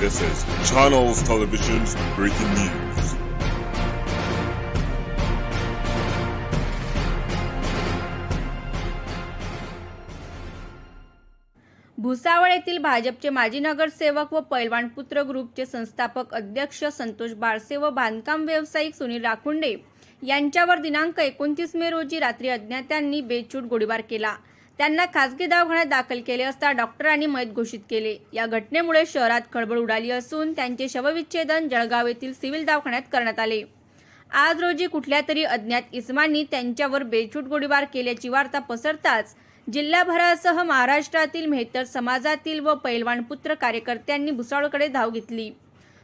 This is Channels Television's breaking news. Bhusawal येथील भाजपचे माजी नगरसेवक व पैलवान पुत्र ग्रुपचे संस्थापक अध्यक्ष संतोष बाळसे व बांधकाम व्यावसायिक सुनील राखुंडे यांच्यावर दिनांक एकोणतीस मे रोजी रात्री अज्ञात्यांनी बेछूट गोळीबार केला त्यांना खासगी दवाखान्यात दाखल केले असता डॉक्टरांनी मयत घोषित केले. या घटनेमुळे शहरात खळबळ उडाली असून त्यांचे शवविच्छेदन जळगाव येथील सिव्हिल दवाखान्यात करण्यात आले. आज रोजी कुठल्या तरी अज्ञात इस्मांनी त्यांच्यावर बेछूट गोळीबार केल्याची वार्ता पसरताच जिल्हाभरासह महाराष्ट्रातील मेहतर समाजातील व पैलवान पुत्र कार्यकर्त्यांनी भुसाळकडे धाव घेतली.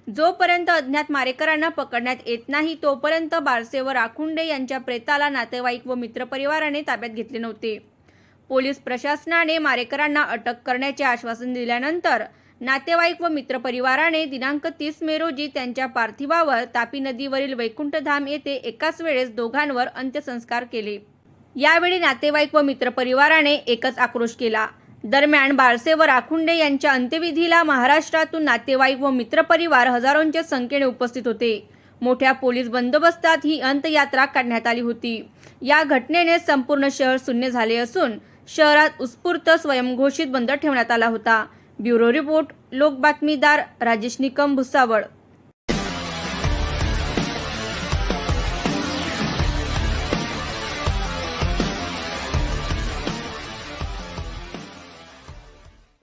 जोपर्यंत अज्ञात मारेकरांना पकडण्यात येत नाही तोपर्यंत बारसे व राखुंडे यांच्या प्रेताला नातेवाईक व मित्रपरिवाराने ताब्यात घेतले नव्हते. पोलीस प्रशासनाने मारेकरांना अटक करण्याचे आश्वासन दिल्यानंतर नातेवाईक व मित्रपरिवाराने दिनांक तीस मे रोजी त्यांच्या पार्थिवावर तापी नदीवरील वैकुंठधाम येथे एकाच वेळेस दोघांवर अंत्यसंस्कार केले. यावेळी नातेवाईक व मित्रपरिवाराने एकच आक्रोश केला. दरम्यान बाळसे व राखुंडे यांच्या अंत्यविधीला महाराष्ट्रातून नातेवाईक व मित्रपरिवार हजारोंच्या संख्येने उपस्थित होते. मोठ्या पोलीस बंदोबस्तात ही अंत्ययात्रा काढण्यात आली होती. या घटनेने संपूर्ण शहर शून्य झाले असून शहरात उत्स्फूर्त स्वयंघोषित बंद ठेवण्यात आला होता. ब्युरो रिपोर्ट लोक बातमीदार राजेश निकम भुसावळ.